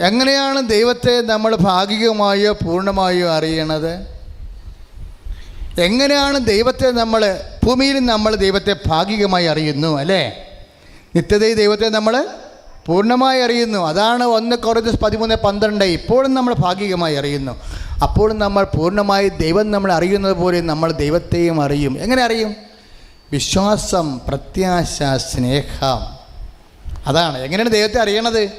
എങ്ങനെയാണ് ദൈവത്തെ നമ്മൾ ഭാഗികമായോ പൂർണമായോ അറിയണത്? എങ്ങനെയാണ് ദൈവത്തെ നമ്മൾ ഭൂമിയിൽ നമ്മൾ ദൈവത്തെ ഭാഗികമായി അറിയുന്നു അല്ലേ? നിത്യതയിൽ ദൈവത്തെ നമ്മൾ പൂർണമായി അറിയുന്നു. അതാണ് ഒന്ന് കുറഞ്ഞ പതിമൂന്ന് പന്ത്രണ്ട്. ഇപ്പോഴും നമ്മൾ ഭാഗികമായി അറിയുന്നു. അപ്പോഴും നമ്മൾ പൂർണമായി ദൈവം നമ്മൾ അറിയുന്നത് പോലെ നമ്മൾ ദൈവത്തെയും അറിയും. എങ്ങനെ അറിയും? വിശ്വാസം പ്രത്യാശ സ്നേഹം. അതാണ്. എങ്ങനെയാണ് ദൈവത്തെ അറിയണത്?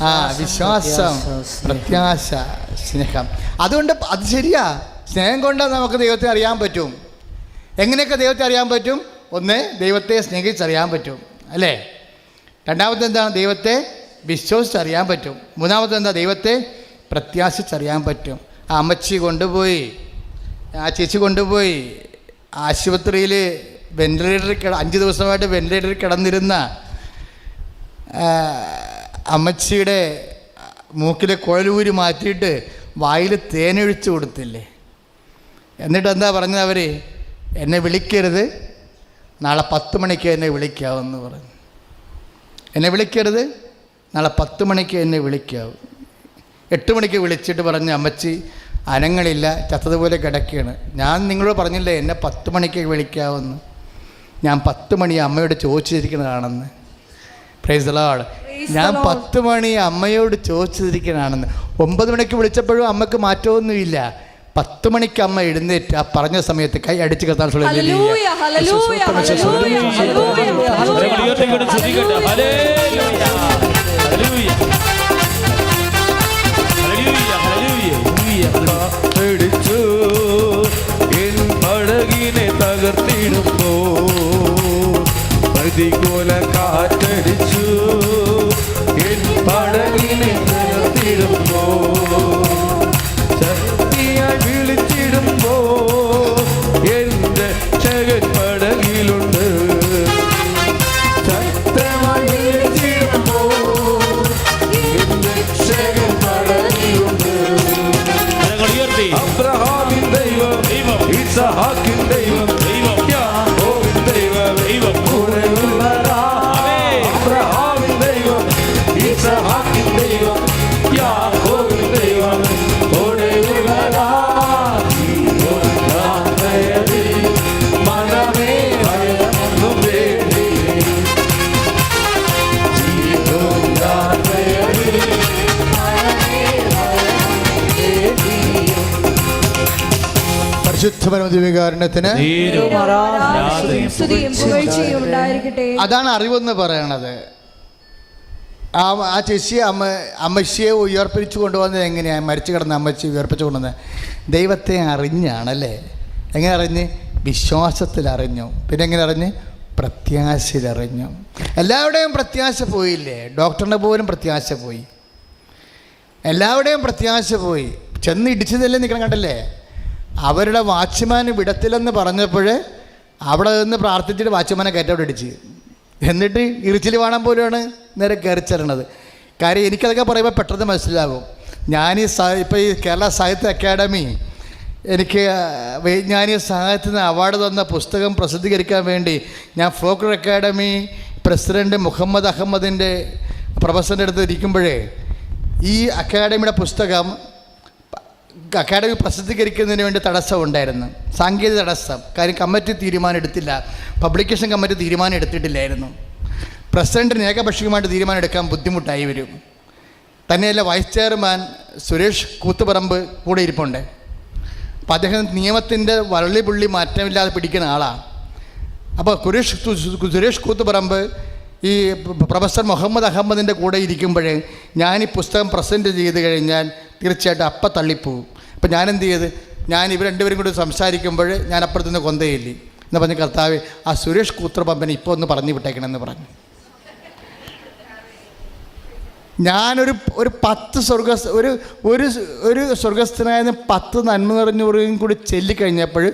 ആ വിശ്വാസം പ്രത്യാശ സ്നേഹം. അതുകൊണ്ട് അത് ശരിയാ. സ്നേഹം കൊണ്ട് നമുക്ക് ദൈവത്തെ അറിയാൻ പറ്റും. എങ്ങനെയൊക്കെ ദൈവത്തെ അറിയാൻ പറ്റും? ഒന്ന് ദൈവത്തെ സ്നേഹിച്ചറിയാൻ പറ്റും. അല്ലേ? രണ്ടാമത്തെ എന്താണ്? ദൈവത്തെ വിശ്വസിച്ചറിയാൻ പറ്റും. മൂന്നാമത്തെ എന്താ? ദൈവത്തെ പ്രത്യാശിച്ചറിയാൻ പറ്റും. ആ അമ്മച്ചി കൊണ്ടുപോയി. ആ ചേച്ചി കൊണ്ടുപോയി. ആശുപത്രിയിൽ വെന്റിലേറ്ററിൽ കിട അഞ്ച് ദിവസമായിട്ട് വെന്റിലേറ്ററിൽ കിടന്നിരുന്ന അമ്മച്ചിയുടെ മൂക്കിലെ കുഴലൂരി മാറ്റിയിട്ട് വായിൽ തേനൊഴിച്ചു കൊടുത്തില്ലേ? എന്നിട്ട് എന്താ പറഞ്ഞത് അവർ എന്നെ വിളിക്കരുത്. നാളെ പത്ത് മണിക്ക് എന്നെ വിളിക്കാമെന്ന് പറഞ്ഞു. എന്നെ വിളിക്കരുത്. നാളെ പത്ത് മണിക്ക് എന്നെ വിളിക്കാവും. എട്ട് മണിക്ക് വിളിച്ചിട്ട് പറഞ്ഞ് അമ്മച്ചി അനങ്ങളില്ല. ചത്തതുപോലെ കിടക്കുകയാണ് ഞാൻ നിങ്ങളോട് പറഞ്ഞില്ലേ എന്നെ പത്ത് മണിക്ക് വിളിക്കാമെന്ന് ഞാൻ പത്ത് മണി അമ്മയോട് ചോദിച്ചിരിക്കുന്നതാണെന്ന്. പ്രൈസ് ഞാൻ പത്ത് മണി അമ്മയോട് ചോദിച്ചിരിക്കുന്നതാണെന്ന്. ഒമ്പത് മണിക്ക് വിളിച്ചപ്പോഴും അമ്മയ്ക്ക് മാറ്റമൊന്നുമില്ല. പത്ത് മണിക്ക് അമ്മ എഴുന്നേറ്റ് ആ പറഞ്ഞ സമയത്ത് കൈ അടിച്ച് കത്താൻ ഹല്ലേലൂയ. ഹല്ലേലൂയ. Hallelujah hallelujah. പ്രതികൂല കാറ്റടിച്ചു എൻ പടകിനെ തകർത്തിടുമ്പോ ശക്തിയായി വിളിച്ചിടുമ്പോ എന്റെ ചകൻ പടകിലുണ്ട് ശക്തമായി വിളിച്ചിടുമ്പോ എന്റെ ചകൻ പടകിലുണ്ട് അബ്രഹാമിൻ ദൈവം ദൈവം. പരിശുദ്ധ പരമദിവികാരണത്തിന് സ്തുതിയും പുകഴ്ചയും ഉണ്ടായിരിക്കട്ടെ. അതാണ് അറിവെന്ന് പറയണത്. ആ ആ ചേച്ചി അമ്മ അമ്മച്ചിയെ ഉയർപ്പിച്ചു കൊണ്ടുവന്നത് എങ്ങനെയാണ് മരിച്ചു കിടന്ന അമ്മച്ചി ഉയർപ്പിച്ചു കൊണ്ടുവന്നത് ദൈവത്തെ അറിഞ്ഞാണല്ലേ? എങ്ങനെ അറിഞ്ഞ്? വിശ്വാസത്തിൽ അറിഞ്ഞു പിന്നെ എങ്ങനെ അറിഞ്ഞ്? പ്രത്യാശയിൽ അറിഞ്ഞു എല്ലാവരുടെയും പ്രത്യാശ പോയില്ലേ? ഡോക്ടറിന്റെ പോലും പ്രത്യാശ പോയി. എല്ലാവരുടെയും പ്രത്യാശ പോയി. ചെന്ന് ഇടിച്ചതല്ലേ നിൽക്കണം കണ്ടല്ലേ? അവരുടെ വാച്ച്മാൻ വിടത്തില്ലെന്ന് പറഞ്ഞപ്പോൾ അവിടെ നിന്ന് പ്രാർത്ഥിച്ചിട്ട് വാച്ച്മാനെ കയറ്റവിടെ അടിച്ച് എന്നിട്ട് ഇറിച്ചിൽ വേണം പോലെയാണ് നേരെ കയറിച്ചേരണത് കാര്യം എനിക്കതൊക്കെ പറയുമ്പോൾ പെട്ടെന്ന് മനസ്സിലാകും. ഞാൻ ഈ ഇപ്പോൾ ഈ കേരള സാഹിത്യ അക്കാദമി എനിക്ക് വൈജ്ഞാനിക സഹായത്തിന് അവാർഡ് തന്ന പുസ്തകം പ്രസിദ്ധീകരിക്കാൻ വേണ്ടി ഞാൻ ഫോക്കർ അക്കാദമി പ്രസിഡന്റ് മുഹമ്മദ് അഹമ്മദിന്റെ പ്രൊഫസറിന്റെ അടുത്ത് ഇരിക്കുമ്പോഴേ ഈ അക്കാദമിയുടെ പുസ്തകം അക്കാഡമി പ്രസിദ്ധീകരിക്കുന്നതിന് വേണ്ടി തടസ്സം ഉണ്ടായിരുന്നു. സാങ്കേതിക തടസ്സം. കാര്യം കമ്മിറ്റി തീരുമാനം എടുത്തില്ല. പബ്ലിക്കേഷൻ കമ്മിറ്റി തീരുമാനം എടുത്തിട്ടില്ലായിരുന്നു. പ്രസിഡന്റിന് ഏകപക്ഷീയമായിട്ട് തീരുമാനം എടുക്കാൻ ബുദ്ധിമുട്ടായി വരും. തന്നെയല്ല വൈസ് ചെയർമാൻ സുരേഷ് കൂത്തുപറമ്പ് കൂടെ ഇരിപ്പുണ്ട്. അപ്പോൾ അദ്ദേഹം നിയമത്തിന്റെ വള്ളി പുള്ളി മാറ്റമില്ലാതെ പിടിക്കുന്ന ആളാണ് അപ്പോൾ കുരേഷ് തു- സു- സുരേഷ് കൂത്തുപറമ്പ് ഈ പ്രൊഫസർ മുഹമ്മദ് അഹമ്മദിന്റെ കൂടെ ഇരിക്കുമ്പോൾ ഞാൻ ഈ പുസ്തകം പ്രസന്റ് ചെയ്ത് കഴിഞ്ഞാൽ തീർച്ചയായിട്ടും അപ്പം തള്ളിപ്പോവും. അപ്പം ഞാൻ എന്ത് ചെയ്ത്? ഞാൻ ഇവർ രണ്ടുപേരും കൂടി സംസാരിക്കുമ്പോൾ ഞാൻ അപ്പുറത്തുനിന്ന് കൊന്തയില്ലേ? എന്ന് പറഞ്ഞ് കർത്താവ് ആ സുരേഷ് കൂത്രപമ്പനെ ഇപ്പോൾ ഒന്ന് പറഞ്ഞു വിട്ടേക്കണമെന്ന് പറഞ്ഞു. ഞാനൊരു ഒരു പത്ത് സ്വർഗ ഒരു ഒരു ഒരു സ്വർഗസ്ഥനായ പത്ത് നന്മ നിറഞ്ഞവരെയും കൂടി ചെല്ലിക്കഴിഞ്ഞപ്പോൾ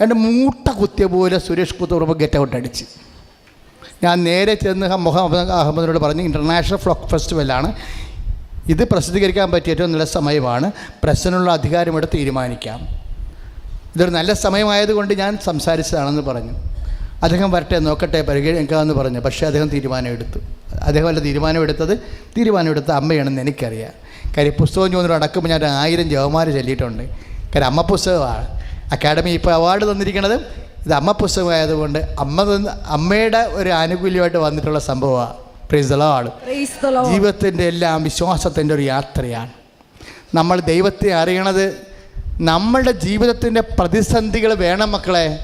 എന്റെ മൂട്ട കുത്തിയ പോലെ സുരേഷ് കുത്തുറപ്പ് ഗെറ്റ് ഔട്ട് അടിച്ച് ഞാൻ നേരെ ചെന്ന് മുഹമ്മദ് അഹമ്മദിനോട് പറഞ്ഞു ഇന്റർനാഷണൽ ഫ്ലോക്ക് ഫെസ്റ്റിവലാണ് ഇത് പ്രസിദ്ധീകരിക്കാൻ പറ്റിയ ഏറ്റവും നല്ല സമയമാണ് പ്രസിനുള്ള അധികാരമെടുത്ത് തീരുമാനിക്കാം. ഇതൊരു നല്ല സമയമായതുകൊണ്ട് ഞാൻ സംസാരിച്ചതാണെന്ന് പറഞ്ഞു. അദ്ദേഹം വരട്ടെ നോക്കട്ടെ പരിഗണിക്കാമെന്ന് പറഞ്ഞു. പക്ഷേ അദ്ദേഹം തീരുമാനമെടുത്തു. അദ്ദേഹം അല്ല തീരുമാനമെടുത്തത്. തീരുമാനമെടുത്ത അമ്മയാണെന്ന് എനിക്കറിയാം. കാര്യം പുസ്തകം ചോദിച്ചു അടക്കുമ്പോൾ ഞാൻ ആയിരം ജവമാര് ചൊല്ലിയിട്ടുണ്ട്. കാര്യം അമ്മ പുസ്തകമാണ്. അക്കാഡമി ഇപ്പോൾ അവാർഡ് തന്നിരിക്കുന്നത് ഇത് അമ്മ പുസ്തകമായതുകൊണ്ട് അമ്മ അമ്മയുടെ ഒരു ആനുകൂല്യമായിട്ട് വന്നിട്ടുള്ള സംഭവമാണ്. ജീവിതത്തിന്റെ എല്ലാം വിശ്വാസത്തിന്റെ ഒരു യാത്രയാണ്. നമ്മൾ ദൈവത്തെ അറിയണത് നമ്മളുടെ ജീവിതത്തിന്റെ പ്രതിസന്ധികൾ വേണം മക്കളെ.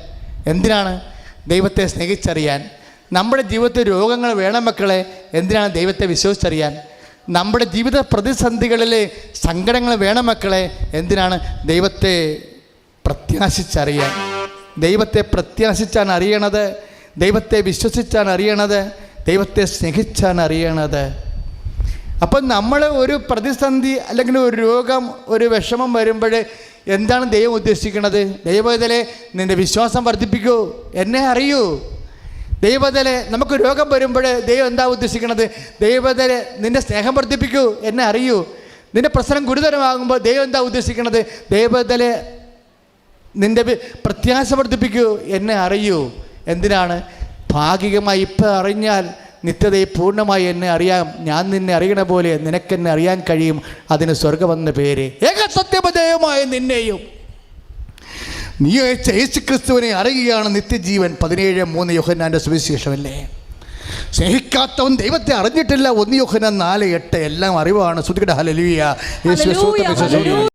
എന്തിനാണ്? ദൈവത്തെ സ്നേഹിച്ചറിയാൻ. നമ്മുടെ ജീവിതത്തിൽ രോഗങ്ങൾ വേണം മക്കളെ. എന്തിനാണ് ദൈവത്തെ വിശ്വസിച്ചറിയാൻ? നമ്മുടെ ജീവിത പ്രതിസന്ധികളിലെ സങ്കടങ്ങൾ വേണം മക്കളെ. എന്തിനാണ്? ദൈവത്തെ പ്രത്യാശിച്ചറിയാൻ. ദൈവത്തെ പ്രത്യാശിച്ചാണ് അറിയണത്. ദൈവത്തെ വിശ്വസിച്ചാണ് അറിയണത്. ദൈവത്തെ സ്നേഹിച്ചാണ് അറിയണത് അപ്പം നമ്മൾ ഒരു പ്രതിസന്ധി അല്ലെങ്കിൽ ഒരു രോഗം ഒരു വിഷമം വരുമ്പോൾ എന്താണ് ദൈവം ഉദ്ദേശിക്കുന്നത് ദൈവത്തിലെ നിന്റെ വിശ്വാസം വർദ്ധിപ്പിക്കൂ. എന്നെ അറിയൂ. ദൈവത്തിലെ നമുക്ക് രോഗം വരുമ്പോൾ ദൈവം എന്താ ഉദ്ദേശിക്കുന്നത് ദൈവത്തിലെ നിന്റെ സ്നേഹം വർദ്ധിപ്പിക്കൂ. എന്നെ അറിയൂ. നിന്റെ പ്രശ്നം ഗുരുതരമാകുമ്പോൾ ദൈവം എന്താ ഉദ്ദേശിക്കുന്നത് ദൈവത്തിലെ നിന്റെ പ്രത്യാശ വർദ്ധിപ്പിക്കൂ. എന്നെ അറിയൂ. എന്തിനാണ്? ഭാഗികമായി ഇപ്പം അറിഞ്ഞാൽ നിത്യതയെ പൂർണമായി എന്നെ അറിയാം. ഞാൻ നിന്നെ അറിയണ പോലെ നിനക്കെന്നെ അറിയാൻ കഴിയും. അതിന് സ്വർഗമെന്ന പേര്. ഏക സത്യപദയമായ നിന്നെയും. നീ അയച്ച യേശു ക്രിസ്തുവിനെ അറിയുകയാണ് നിത്യജീവൻ. പതിനേഴ് മൂന്ന് യോഹന്നാന്റെ സുവിശേഷമല്ലേ? സ്നേഹിക്കാത്തവൻ ദൈവത്തെ അറിഞ്ഞിട്ടില്ല. ഒന്ന് യോഹന നാല് എട്ട്. എല്ലാം അറിവാണ്. ശ്രുതികട. ഹലലിയ യേശു.